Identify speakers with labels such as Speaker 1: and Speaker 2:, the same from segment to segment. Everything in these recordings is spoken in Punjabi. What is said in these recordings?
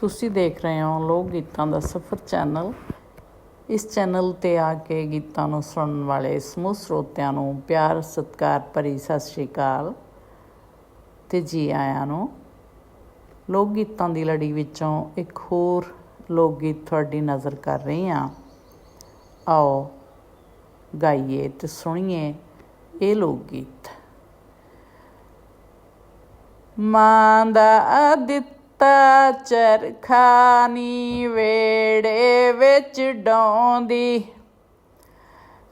Speaker 1: ਤੁਸੀਂ ਦੇਖ ਰਹੇ ਹੋ ਲੋਕ ਗੀਤਾਂ ਦਾ ਸਫ਼ਰ ਚੈਨਲ। ਇਸ ਚੈਨਲ ਤੇ ਆ ਕੇ ਗੀਤਾਂ ਨੂੰ ਸੁਣਨ ਵਾਲੇ ਸਮੂਹ ਸਰੋਤਿਆਂ ਨੂੰ ਪਿਆਰ, ਸਤਿਕਾਰ ਭਰੀ ਸਤਿ ਸ਼੍ਰੀ ਅਕਾਲ। ਤੇ ਜੀ ਆਇਆਂ ਨੂੰ, ਲੋਕ ਗੀਤਾਂ ਦੀ ਲੜੀ ਵਿੱਚੋਂ ਇੱਕ ਹੋਰ ਲੋਕ ਗੀਤ ਤੁਹਾਡੀ ਨਜ਼ਰ ਕਰ ਰਹੀ ਹਾਂ। ਆਓ ਗਾਈਏ ਤੇ ਸੁਣੀਏ ਇਹ ਲੋਕ ਗੀਤ। ਮਾਂ ਦਾ ਦਿੱਤਾ ਚਰਖਾਨੀ ਵੇੜੇ ਵਿੱਚ ਡਾਉਂਦੀ।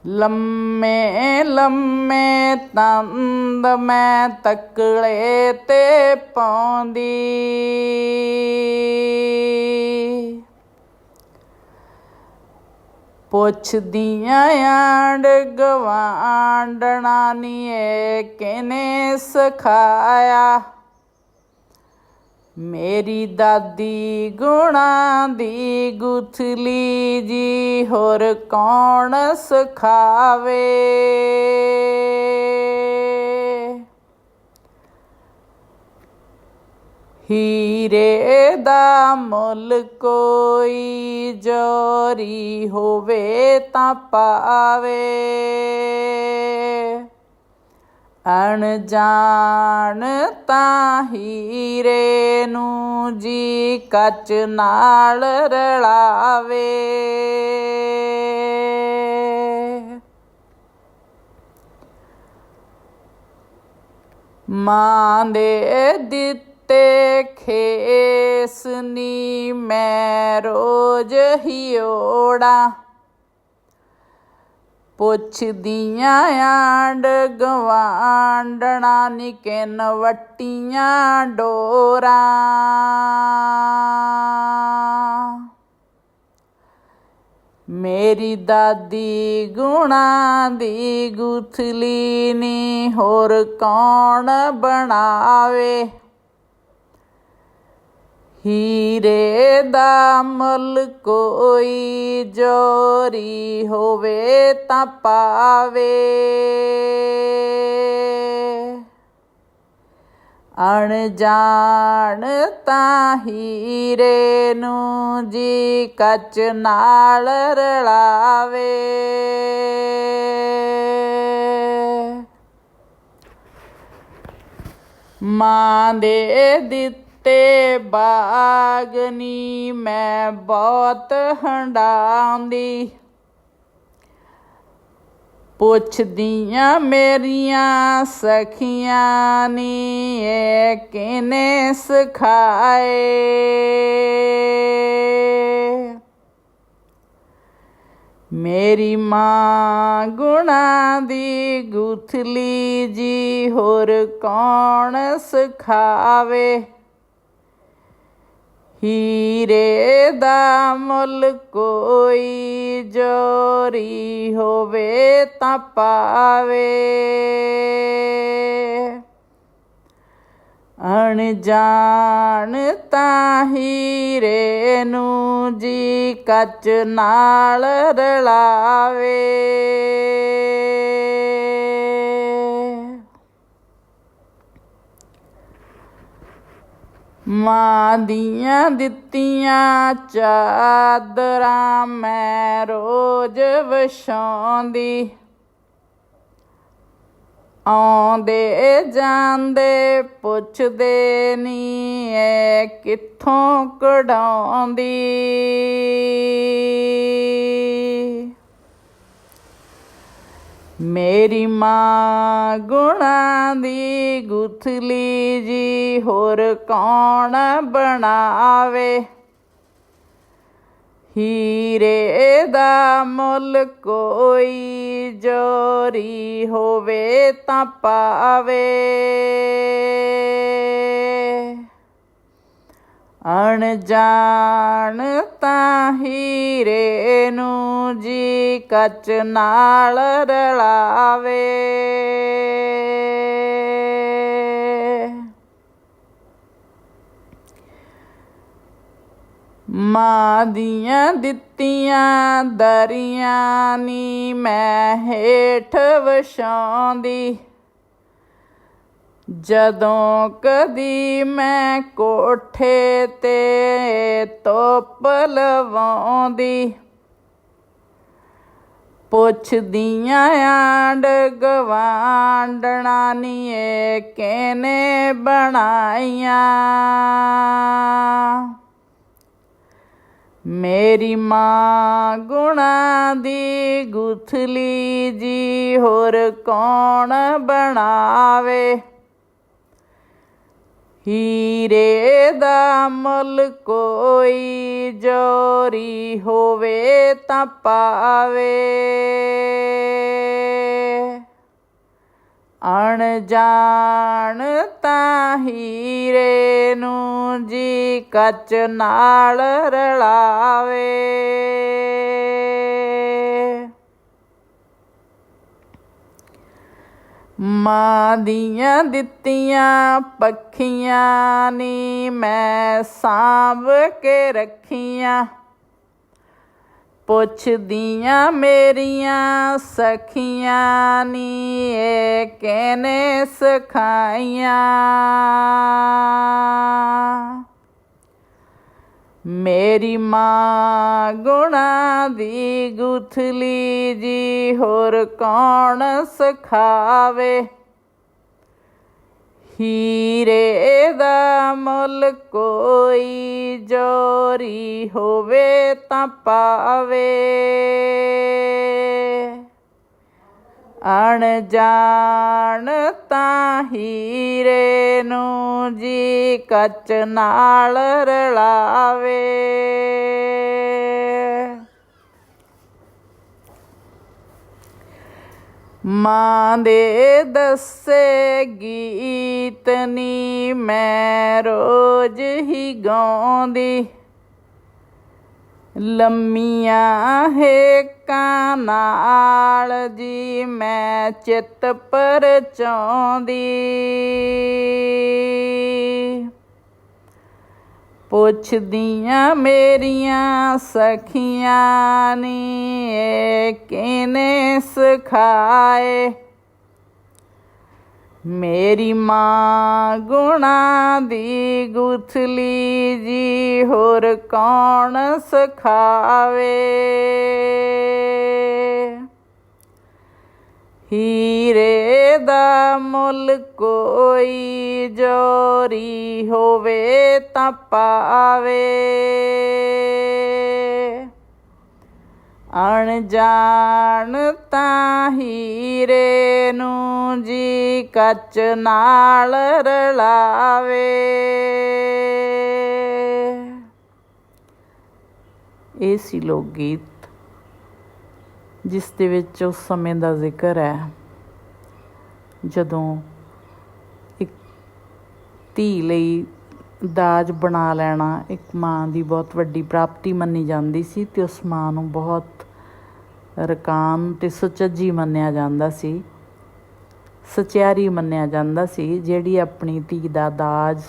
Speaker 1: ਲੰਮੇ ਲੰਮੇ ਤੰਦ ਮੈਂ ਤਕਲੇ ਤੇ ਪਾਉਂਦੀ। ਪੁੱਛਦੀਆਂ ਆਂਡ ਗਵਾਂਡਣਾ ਨੀ ਏ ਕਿਨੇ ਸਿਖਾਇਆ? ਮੇਰੀ ਦਾਦੀ ਗੁਣਾ ਦੀ ਗੁਥਲੀ ਜੀ, ਹੋਰ ਕੌਣ ਸਿਖਾਵੇ? ਹੀਰੇ ਦਾ ਮੁੱਲ ਕੋਈ ਜੋਰੀ ਹੋਵੇ ਤਾਂ ਪਾਵੇ। ਅਣਜਾਣ ਤਾਂ ਹੀਰੇ ਨੂੰ ਜੀ ਕੱਚ ਨਾਲ ਰਲਾਵੇ। ਮਾਂ ਦੇ ਦਿੱਤੇ ਖੇਸਨੀ ਮੈਂ ਰੋਜ਼ ਹੀ ਓੜਾ। ਪੁੱਛਦੀਆਂ ਆਂਡ ਗਵਾਂਡਣਾ ਨਿਕਨ ਵਟੀਆਂ ਡੋਰਾਂ। ਮੇਰੀ ਦਾਦੀ ਗੁਣਾ ਦੀ ਗੁਥਲੀ ਨੀ, ਹੋਰ ਕੌਣ ਬਣਾਵੇ? ਹੀਰੇ ਦਾ ਮੁੱਲ ਕੋਈ ਜੋਰੀ ਹੋਵੇ ਤਾਂ ਪਾਵੇ। ਅਣਜਾਣ ਤਾਂ ਹੀਰੇ ਨੂੰ ਜੀ ਕੱਚ ਨਾਲ ਰਲਾਵੇ। ਮਾਂ ਦੇ ਦਿੱਤੇ ਬਾਗਨੀ ਮੈਂ ਬਹੁਤ ਹੰਡਾਉਂਦੀ। ਪੁੱਛਦੀਆਂ ਮੇਰੀਆਂ ਸਖੀਆਂ ਨੀ ਇਹ ਕਿਨੇ ਸਿਖਾਏ? ਮੇਰੀ ਮਾਂ ਗੁਣਾ ਦੀ ਗੁਥਲੀ ਜੀ ਹੋਰ ਕੌਣ ਸਿਖਾਵੇ? ਹੀਰੇ ਦਾ ਮੁੱਲ ਕੋਈ ਜੋਰੀ ਹੋਵੇ ਤਾਂ ਪਾਵੇ। ਅਣਜਾਣ ਤਾਂ ਹੀਰੇ ਨੂੰ ਜੀ ਕੱਚ ਨਾਲ ਰਲਾਵੇ। ਮਾਂ ਦੀਆਂ ਦਿੱਤੀਆਂ ਚਾਦਰਾਂ ਮੈਂ ਰੋਜ਼ ਵਿਛਾਉਂਦੀ। ਆਉਂਦੇ ਜਾਂਦੇ ਪੁੱਛਦੇ ਨੀ ਐ ਕਿੱਥੋਂ ਕਢਾਉਂਦੀ। ਮੇਰੀ ਮਾਂ ਗੁਣਾ ਦੀ ਗੁਥਲੀ ਜੀ ਹੋਰ ਕੌਣ ਬਣਾਵੇ? ਹੀਰੇ ਦਾ ਮੁੱਲ ਕੋਈ ਜੋਰੀ ਹੋਵੇ ਤਾਂ ਪਾਵੇ। ਅਣਜਾਣ ਤਾਂ ਹੀਰੇ ਨੂੰ ਜੀ ਕੱਚ ਨਾਲ ਰਲਾਵੇ। ਮਾਂ ਦੀਆਂ ਦਿੱਤੀਆਂ ਦਰੀਆਂ ਨੀ ਮੈਂ ਹੇਠ ਵਛਾਉਂਦੀ ਜਦੋਂ ਕਦੀ ਮੈਂ ਕੋਠੇ ਤੇ ਧੁੱਪ ਲਵਾਉਂਦੀ, ਪੁੱਛਦੀਆਂ ਆਂਡ ਗਵਾਂਡਣਾ ਨੀ ਕਿਨੇ ਬਣਾਈਆਂ। ਮੇਰੀ ਮਾਂ ਗੁਣਾ ਦੀ ਗੁਥਲੀ ਜੀ ਹੋਰ ਕੌਣ ਬਣਾਵੇ? ਹੀਰੇ ਦਾ ਮੁੱਲ ਕੋਈ ਜੋਰੀ ਹੋਵੇ ਤਾਂ ਪਾਵੇ। ਅਣ ਜਾਣ ਤਾਂ ਹੀਰੇ ਨੂੰ ਜੀ ਕੱਚ ਨਾਲ ਰਲਾਵੇ। ਮਾਂ ਦੀਆਂ ਦਿੱਤੀਆਂ ਪੱਖੀਆਂ ਨੀ ਮੈਂ ਸਾਂਭ ਕੇ ਰੱਖੀਆਂ। ਪੁੱਛਦੀਆਂ ਮੇਰੀਆਂ ਸਖੀਆਂ ਨੀ ਇਹ ਕਿਨੇ ਸਖਾਈਆਂ। ਮੇਰੀ ਮਾਂ ਗੁਣਾ ਦੀ ਗੁਥਲੀ ਜੀ, ਹੋਰ ਕੌਣ ਸਖਾਵੇ? ਹੀਰੇ ਦਾ ਮੁੱਲ ਕੋਈ ਜੋਰੀ ਹੋਵੇ ਤਾਂ ਪਾਵੇ। ਅਣਜਾਣ ਤਾਂ ਹੀਰੇ ਨੂੰ ਜੀ ਕੱਚ ਨਾਲ ਰਲਾਵੇ। ਮਾਂ ਦੇ ਦੱਸੇ ਗੀਤ ਨੀ ਮੈਂ ਰੋਜ਼ ਹੀ ਗਾਉਂਦੀ। ਲੰਮੀਆਂ ਹੇਕਾਂ ਨਾਲ ਜੀ ਮੈਂ ਚਿੱਤ ਪਰਚਾਉਂਦੀ। ਪੁੱਛਦੀਆਂ ਮੇਰੀਆਂ ਸਖੀਆਂ ਨੀ ਇਹ ਕਿਨੇ ਸਿਖਾਏ? ਮੇਰੀ ਮਾਂ ਗੁਣਾ ਦੀ ਗੁਥਲੀ ਜੀ, ਹੋਰ ਕੌਣ ਸਿਖਾਵੇ? ਹੀਰੇ ਦਾ ਮੁੱਲ ਕੋਈ ਜੋਰੀ ਹੋਵੇ ਤਾਂ ਪਾਵੇ। ਅਣਜਾਣ ਤਾਂ ਹੀਰੇ ਨੂੰ ਜੀ ਕੱਚ ਨਾਲ ਰਲਾਵੇ। ਇਹ ਸੀ ਲੋਕ ਗੀਤ ਜਿਸ ਦੇ ਵਿੱਚ ਉਸ ਸਮੇਂ ਦਾ ਜ਼ਿਕਰ ਹੈ, ਜਦੋਂ ਇੱਕ ਧੀ ਲਈ ਦਾਜ ਬਣਾ ਲੈਣਾ, ਇੱਕ ਮਾਂ ਦੀ ਬਹੁਤ ਵੱਡੀ ਪ੍ਰਾਪਤੀ ਮੰਨੀ ਜਾਂਦੀ ਸੀ ਤੇ ਉਸ ਮਾਂ ਨੂੰ ਬਹੁਤ ਰਕਾਨ ਤੇ ਸੁਚੱਜੀ ਮੰਨਿਆ ਜਾਂਦਾ ਸੀ, ਸਚਿਆਰੀ ਮੰਨਿਆ ਜਾਂਦਾ ਸੀ, ਜਿਹੜੀ ਆਪਣੀ ਧੀ ਦਾ ਦਾਜ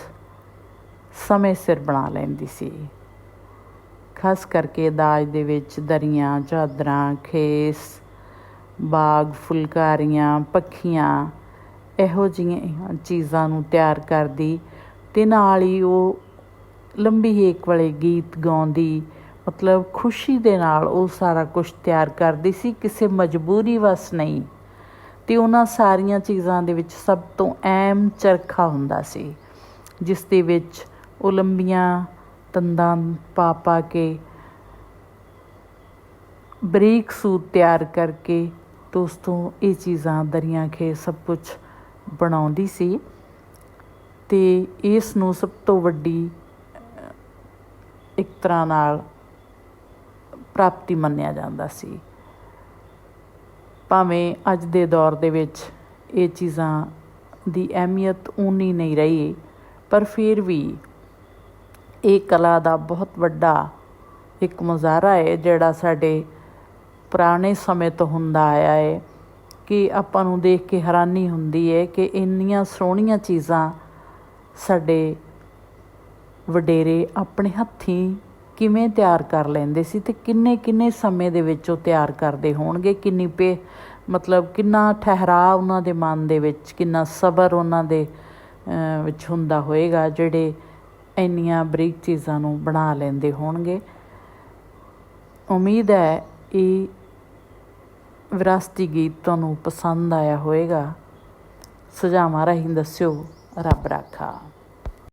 Speaker 1: ਸਮੇਂ ਸਿਰ ਬਣਾ ਲੈਂਦੀ ਸੀ। ਖਾਸ ਕਰਕੇ ਦਾਜ ਦੇ ਵਿੱਚ ਦਰੀਆਂ, ਚਾਦਰਾਂ, ਖੇਸ, ਬਾਗ ਫੁਲਕਾਰੀਆਂ, ਪੱਖੀਆਂ, ਇਹੋ ਜਿਹੀਆਂ ਚੀਜ਼ਾਂ ਨੂੰ ਤਿਆਰ ਕਰਦੀ ਤੇ ਨਾਲ ਹੀ ਉਹ ਲੰਬੀ ਹੇਕ ਵਾਲੇ ਗੀਤ ਗਾਉਂਦੀ, ਮਤਲਬ ਖੁਸ਼ੀ ਦੇ ਨਾਲ ਉਹ ਸਾਰਾ ਕੁਝ ਤਿਆਰ ਕਰਦੀ ਸੀ, ਕਿਸੇ ਮਜਬੂਰੀ ਵਸ ਨਹੀਂ। ਤੇ ਉਹਨਾਂ ਸਾਰੀਆਂ ਚੀਜ਼ਾਂ ਦੇ ਵਿੱਚ ਸਭ ਤੋਂ ਅਹਿਮ ਚਰਖਾ ਹੁੰਦਾ ਸੀ, ਜਿਸ ਦੇ ਵਿੱਚ ਉਹ ਲੰਬੀਆਂ ਤੰਦਾਂ ਪਾ ਪਾ ਕੇ ਬਰੀਕ ਸੂਤ ਤਿਆਰ ਕਰਕੇ ਦੋਸਤੋ ਇਹ ਚੀਜ਼ਾਂ ਦਰੀਆਂ ਖੇ ਸਭ ਕੁਝ ਬਣਾਉਂਦੀ ਸੀ। ਤੇ ਇਸ ਨੂੰ ਸਭ ਤੋਂ ਵੱਡੀ ਇੱਕ ਤਰ੍ਹਾਂ ਨਾਲ ਪ੍ਰਾਪਤੀ ਮੰਨਿਆ ਜਾਂਦਾ ਸੀ। ਭਾਵੇਂ ਅੱਜ ਦੇ ਦੌਰ ਦੇ ਵਿੱਚ ਇਹ ਚੀਜ਼ਾਂ ਦੀ ਅਹਿਮੀਅਤ ਉਨੀ ਨਹੀਂ ਰਹੀ, ਪਰ ਫਿਰ ਵੀ ਇਹ ਕਲਾ ਦਾ ਬਹੁਤ ਵੱਡਾ ਇੱਕ ਮੁਜ਼ਾਹਰਾ ਹੈ, ਜਿਹੜਾ ਸਾਡੇ ਪੁਰਾਣੇ ਸਮੇਂ ਤੋਂ ਹੁੰਦਾ ਆਇਆ ਹੈ ਕਿ ਆਪਾਂ ਨੂੰ ਦੇਖ ਕੇ ਹੈਰਾਨੀ ਹੁੰਦੀ ਹੈ ਕਿ ਇੰਨੀਆਂ ਸੋਹਣੀਆਂ ਚੀਜ਼ਾਂ ਸਾਡੇ ਵਡੇਰੇ ਆਪਣੇ ਹੱਥੀਂ ਕਿਵੇਂ ਤਿਆਰ ਕਰ ਲੈਂਦੇ ਸੀ ਤੇ ਕਿੰਨੇ ਕਿੰਨੇ ਸਮੇਂ ਦੇ ਵਿੱਚ ਉਹ ਤਿਆਰ ਕਰਦੇ ਹੋਣਗੇ? ਕਿੰਨੀ ਪੇ ਮਤਲਬ ਕਿੰਨਾ ਠਹਿਰਾ ਉਹਨਾਂ ਦੇ ਮਨ ਦੇ ਵਿੱਚ, ਕਿੰਨਾ ਸਬਰ ਉਹਨਾਂ ਦੇ ਵਿੱਚ ਹੁੰਦਾ ਹੋਏਗਾ ਜਿਹੜੇ ਇੰਨੀਆਂ ਬਰੀਕ ਚੀਜ਼ਾਂ ਨੂੰ ਬਣਾ ਲੈਂਦੇ ਹੋਣਗੇ? ਉਮੀਦ ਹੈ ਇਹ ਵਿਰਾਸਤੀ ਗੀਤ ਤੁਹਾਨੂੰ ਪਸੰਦ ਆਇਆ ਹੋਏਗਾ। ਸੁਝਾਵਾਂ ਰਾਹੀਂ ਦੱਸਿਓ, ਰੱਬ ਰਾਖਾ।